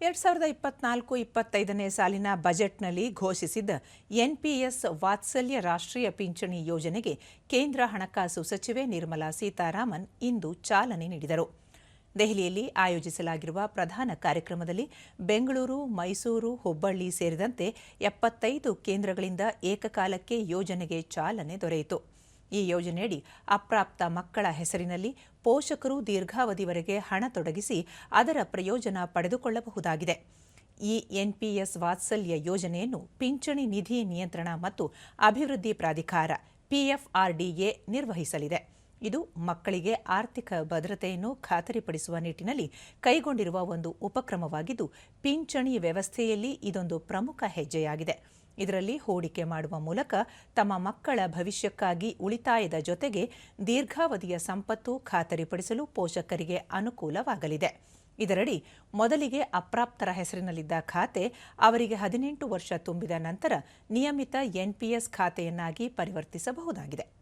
ಎರಡ್ ಸಾವಿರದ ಇಪ್ಪತ್ನಾಲ್ಕು ಇಪ್ಪತ್ತೈದನೇ ಸಾಲಿನ ಬಜೆಟ್ನಲ್ಲಿ ಘೋಷಿಸಿದ್ದ ಎನ್ಪಿಎಸ್ ವಾತ್ಸಲ್ಯ ರಾಷ್ಟ್ರೀಯ ಪಿಂಚಣಿ ಯೋಜನೆಗೆ ಕೇಂದ್ರ ಹಣಕಾಸು ಸಚಿವೆ ನಿರ್ಮಲಾ ಸೀತಾರಾಮನ್ ಇಂದು ಚಾಲನೆ ನೀಡಿದರು. ದೆಹಲಿಯಲ್ಲಿ ಆಯೋಜಿಸಲಾಗಿರುವ ಪ್ರಧಾನ ಕಾರ್ಯಕ್ರಮದಲ್ಲಿ ಬೆಂಗಳೂರು, ಮೈಸೂರು, ಹುಬ್ಬಳ್ಳಿ ಸೇರಿದಂತೆ ಎಪ್ಪತ್ತೈದು ಕೇಂದ್ರಗಳಿಂದ ಏಕಕಾಲಕ್ಕೆ ಯೋಜನೆಗೆ ಚಾಲನೆ ದೊರೆಯಿತು. ಈ ಯೋಜನೆಯಡಿ ಅಪ್ರಾಪ್ತ ಮಕ್ಕಳ ಹೆಸರಿನಲ್ಲಿ ಪೋಷಕರು ದೀರ್ಘಾವಧಿವರೆಗೆ ಹಣ ತೊಡಗಿಸಿ ಅದರ ಪ್ರಯೋಜನ ಪಡೆದುಕೊಳ್ಳಬಹುದಾಗಿದೆ. ಈ ಎನ್ಪಿಎಸ್ ವಾತ್ಸಲ್ಯ ಯೋಜನೆಯನ್ನು ಪಿಂಚಣಿ ನಿಧಿ ನಿಯಂತ್ರಣ ಮತ್ತು ಅಭಿವೃದ್ಧಿ ಪ್ರಾಧಿಕಾರ ಪಿಎಫ್ಆರ್ಡಿಎ ನಿರ್ವಹಿಸಲಿದೆ. ಇದು ಮಕ್ಕಳಿಗೆ ಆರ್ಥಿಕ ಭದ್ರತೆಯನ್ನು ಖಾತರಿಪಡಿಸುವ ನಿಟ್ಟಿನಲ್ಲಿ ಕೈಗೊಂಡಿರುವ ಒಂದು ಉಪಕ್ರಮವಾಗಿದ್ದು, ಪಿಂಚಣಿ ವ್ಯವಸ್ಥೆಯಲ್ಲಿ ಇದೊಂದು ಪ್ರಮುಖ ಹೆಜ್ಜೆಯಾಗಿದೆ. ಇದರಲ್ಲಿ ಹೂಡಿಕೆ ಮಾಡುವ ಮೂಲಕ ತಮ್ಮ ಮಕ್ಕಳ ಭವಿಷ್ಯಕ್ಕಾಗಿ ಉಳಿತಾಯದ ಜೊತೆಗೆ ದೀರ್ಘಾವಧಿಯ ಸಂಪತ್ತು ಖಾತರಿಪಡಿಸಲು ಪೋಷಕರಿಗೆ ಅನುಕೂಲವಾಗಲಿದೆ. ಇದರಡಿ ಮೊದಲಿಗೆ ಅಪ್ರಾಪ್ತರ ಹೆಸರಿನಲ್ಲಿದ್ದ ಖಾತೆ ಅವರಿಗೆ ಹದಿನೆಂಟು ವರ್ಷ ತುಂಬಿದ ನಂತರ ನಿಯಮಿತ ಎನ್ಪಿಎಸ್ ಖಾತೆಯನ್ನಾಗಿ ಪರಿವರ್ತಿಸಬಹುದಾಗಿದೆ.